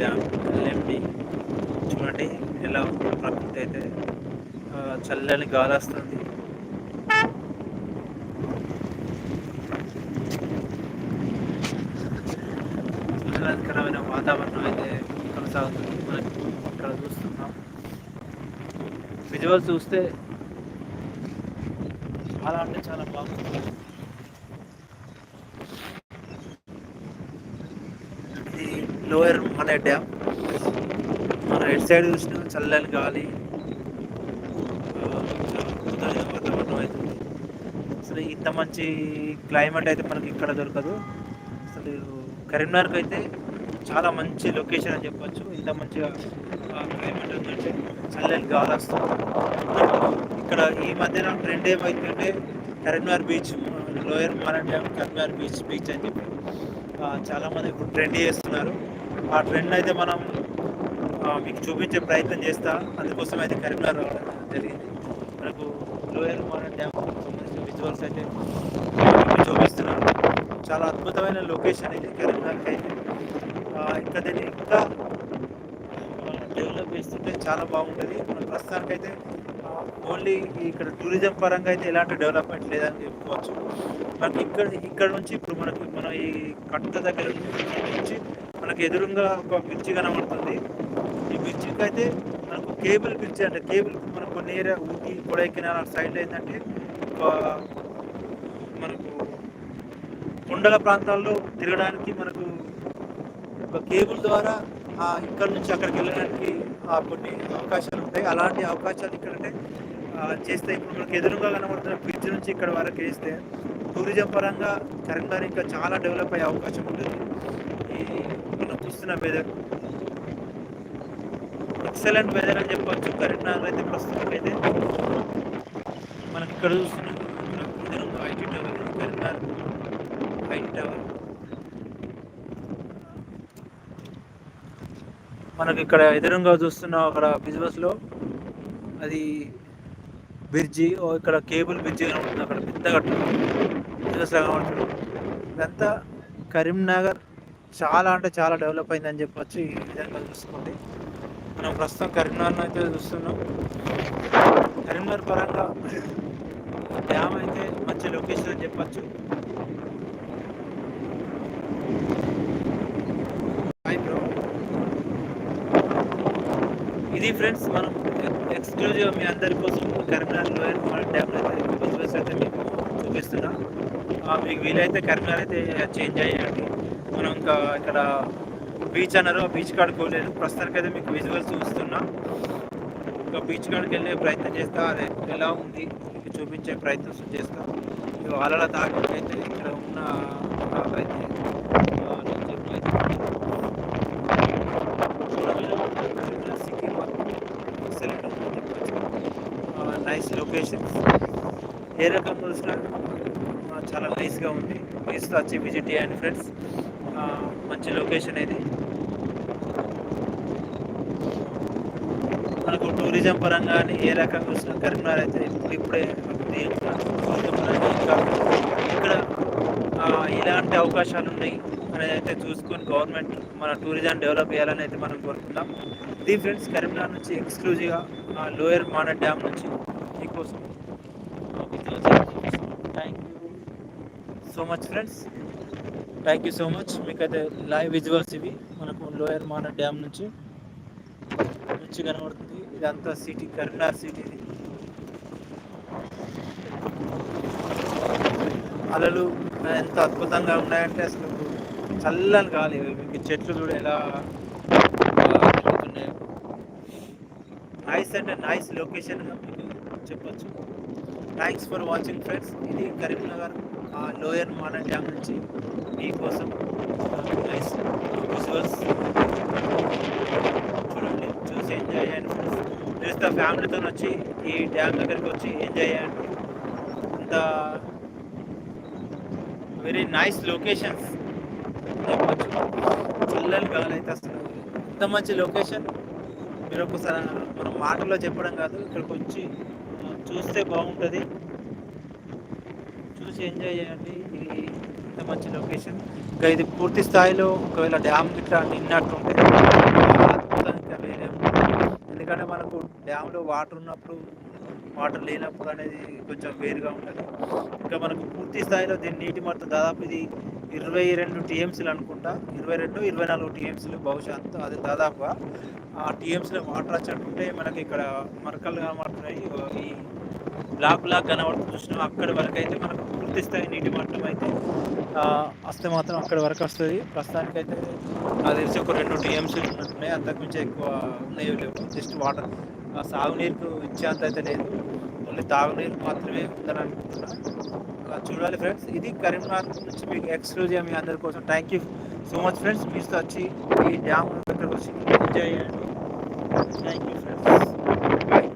Dam LMD చూడండి ఎలా ఉందో ప్రకృతి అయితే. చల్లని గాలి వస్తుంది. ఆహ్లాదకరమైన వాతావరణం అయితే కొనసాగుతుంది. మనం ఇక్కడ చూస్తున్నాం. విజువల్ చూస్తే చాలా అంటే చాలా బాగుంది ఇది లోయర్ మన డ్యామ్ మన ఎడ్ సైడ్ చూసిన చల్లని గాలి. వాతావరణం అవుతుంది అసలు ఇంత మంచి క్లైమేట్ అయితే మనకి ఇక్కడ దొరకదు. అసలు కరీంనగర్కి అయితే చాలా మంచి లొకేషన్ అని చెప్పొచ్చు. ఇంత మంచిగా క్లైమేట్ ఉందంటే చల్లని గాలి వస్తుంది. ఇక్కడ ఈ మధ్యన ట్రెండ్ ఏమైందంటే కరీంనగర్ బీచ్ లోయర్ మారా డ్యామ్ కరీంనగర్ బీచ్ బీచ్ అని చెప్పి చాలామంది ఇప్పుడు ట్రెండ్ చేస్తున్నారు. ఆ ట్రెండ్ అయితే మనం మీకు చూపించే ప్రయత్నం చేస్తా. అందుకోసం అయితే కరీంనగర్ రావడం జరిగింది. మనకు లోయర్ మారన్ డ్యామ్ సంబంధించిన విజువల్స్ అయితే చూపిస్తున్నాను చాలా అద్భుతమైన లొకేషన్ ఇది కరీంనగర్కి అయితే. ఇక్కడ ఇంకా దీన్ని ఇంకా డెవలప్ చేస్తుంటే చాలా బాగుంటుంది. మన ప్రస్తుతానికైతే ఓన్లీ ఇక్కడ టూరిజం పరంగా అయితే ఎలాంటి డెవలప్మెంట్ లేదని చెప్పుకోవచ్చు. మనకి ఇక్కడ ఇక్కడ నుంచి ఇప్పుడు మనకి మన ఈ కట్ట దగ్గర నుంచి మనకు ఎదురుగా ఒక బ్రిడ్జి కనబడుతుంది. ఈ బ్రిడ్జికి అయితే మనకు కేబుల్ బ్రిడ్జ్ అంటే కేబుల్ మనకు కొన్ని ఏరియా ఊటీ కొడైకెనాల్ సైడ్ ఏంటంటే ఒక మనకు కొండల ప్రాంతాల్లో తిరగడానికి మనకు ఒక కేబుల్ ద్వారా ఆ ఇక్కడ నుంచి అక్కడికి వెళ్ళడానికి ఆ కొన్ని అవకాశాలు ఉంటాయి. అలాంటి అవకాశాలు ఇక్కడంటే చేస్తే ఇప్పుడు మనకు ఎదురుగా కనబడుతున్న బ్రిడ్జ్ నుంచి ఇక్కడ వరకు వేస్తే టూరిజం పరంగా కరీంనగర్ ఇంకా చాలా డెవలప్ అయ్యే అవకాశం ఉంటుంది. ఈ చూస్తున్న వెదర్ ఎక్సలెంట్ వెదర్ అని చెప్పొచ్చు. కరీంనగర్ అయితే ప్రస్తుతం అయితే మనకి ఇక్కడ చూస్తున్నాం IT tower Karimnagar IT tower మనకి ఇక్కడ ఎదురుగా చూస్తున్న అక్కడ బిజినెస్లో అది బ్రిడ్జి ఇక్కడ కేబుల్ బ్రిడ్జి కనబడుతుంది. అక్కడ పెద్ద కట్టు. బిజినెస్ కనబడుతుంది ఇదంతా కరీంనగర్ చాలా అంటే చాలా డెవలప్ అయిందని చెప్పొచ్చు ఈ విధంగా చూసుకుంటే మనం ప్రస్తుతం కరీంనగర్ అయితే చూస్తున్నాం. కరీంనగర్ పరంగా డ్యామ్ అయితే మంచి లొకేషన్ అని చెప్పచ్చు. ఇది ఫ్రెండ్స్ మనం ఎక్స్క్లూజివ్ మీ అందరి కోసం కరీంనగర్ లోయర్ మన డ్యామ్ అయితే చూపిస్తున్నాం అయితే మీకు చూపిస్తున్నా. మీకు వీలైతే కరీంనగర్ అయితే చేంజ్ అయ్యండి. మనం ఇంకా ఇక్కడ బీచ్ అన్నారు. ఆ బీచ్ కాడ పోలేదు. ప్రస్తుతానికి అయితే మీకు విజువల్స్ చూస్తున్నా. ఇంకా బీచ్ కాడికి వెళ్ళే ప్రయత్నం చేస్తా. అది ఎలా ఉంది? మీకు చూపించే ప్రయత్నం చేస్తా. ఇవి అలల దాకా అయితే ఇక్కడ ఉన్న అయితే నైస్ లొకేషన్ ఏ రకం చూసినా చాలా నైస్గా ఉంది. ప్లీజ్ వచ్చి విజిట్ చేయండి ఫ్రెండ్స్ మంచి లొకేషన్ ఇది. మనకు టూరిజం పరంగా ఏ రకంగా చూసినా కరీంనగర్ అయితే ఇప్పుడు ఇప్పుడే ఇక్కడ ఇలాంటి అవకాశాలు ఉన్నాయి అనేది అయితే చూసుకొని గవర్నమెంట్ మన టూరిజం డెవలప్ చేయాలని అయితే మనం కోరుకుంటాం. ఇది ఫ్రెండ్స్ కరీంనగర్ నుంచి ఎక్స్క్లూజివ్గా లోయర్ మాన డ్యామ్ నుంచి మీకోసం thank you so much friends thank you so much మీకైతే లైవ్ విజువల్స్ ఇవి మనకు లోయర్ మాన డ్యామ్ నుంచి మంచి కనబడుతుంది. ఇదంతా సిటీ కరీంనగర్ సిటీ ఇది అలలు ఎంత అద్భుతంగా ఉన్నాయంటే అసలు చల్లని గాలి. మీకు చెట్లు కూడా ఎలా తిరుగుతున్నాయో నైస్ అంటే నైస్ లొకేషన్గా మీకు చెప్పొచ్చు. థ్యాంక్స్ ఫర్ వాచింగ్ ఫ్రెండ్స్ ఇది కరీంనగర్. ఆ లోయర్ మాన డ్యామ్ నుంచి మీకోసం నైస్ విజువల్స్ చూడండి చూసి ఎంజాయ్ చేయండి ఫ్రెండ్స్ ఫ్యామిలీతో వచ్చి ఈ డ్యామ్ దగ్గరికి వచ్చి ఎంజాయ్ చేయండి. అంత వెరీ నైస్ లొకేషన్స్ చెప్పచ్చు చల్లని గాలి అయితే అసలు ఎంత మంచి లొకేషన్ మీరు ఒకసారి మనం మాటల్లో చెప్పడం కాదు ఇక్కడికి వచ్చి చూస్తే బాగుంటుంది. చూసి ఎంజాయ్ చేయండి. ఇది ఇంత మంచి లొకేషన్ ఇంకా ఇది పూర్తి స్థాయిలో ఒకవేళ డ్యామ్ గిట్లా నిన్నట్టుంటే ఇంకా వేరే ఉంటుంది. ఎందుకంటే మనకు డ్యామ్లో వాటర్ ఉన్నప్పుడు వాటర్ లేనప్పుడు అనేది కొంచెం వేరుగా ఉంటుంది. ఇంకా మనకు పూర్తి స్థాయిలో దీని నీటి మొత్తం దాదాపు ఇది ఇరవై రెండు టీఎంసీలు అనుకుంటా. ఇరవై రెండు ఇరవై నాలుగు టీఎంసీలు బహుశా అంత అది దాదాపుగా. ఆ టీఎంసీలో వాటర్ వచ్చేటుంటే మనకి ఇక్కడ మరకలు కనబడుతున్నాయి. ఈ బ్లాక్ బ్లాక్ కనబడుతుంది చూసినాం అక్కడ వరకు అయితే మనకు పూర్తి స్థాయి నీటి మట్టం అయితే వస్తే మాత్రం అక్కడి వరకు వస్తుంది. ప్రస్తుతానికైతే అది తెలిసి ఒక రెండు టీఎంసీలు ఉన్నట్టున్నాయి. అంతకుమించి ఎక్కువ ఉన్నాయో లేవు. Just water. సాగునీరుకు ఇచ్చేంత అయితే లేదు. ఓన్లీ తాగునీరు మాత్రమే ఉందని అనుకుంటున్నాను చూడాలి ఫ్రెండ్స్. ఇది కరీంనగర్ నుంచి మీకు ఎక్స్క్లూజివ్ మీ అందరి కోసం thank you so much friends. మీతో వచ్చి ఈ డ్యామ్ దగ్గరకు వచ్చి ఎంజాయ్ చేయండి. Thank you friends. బాయ్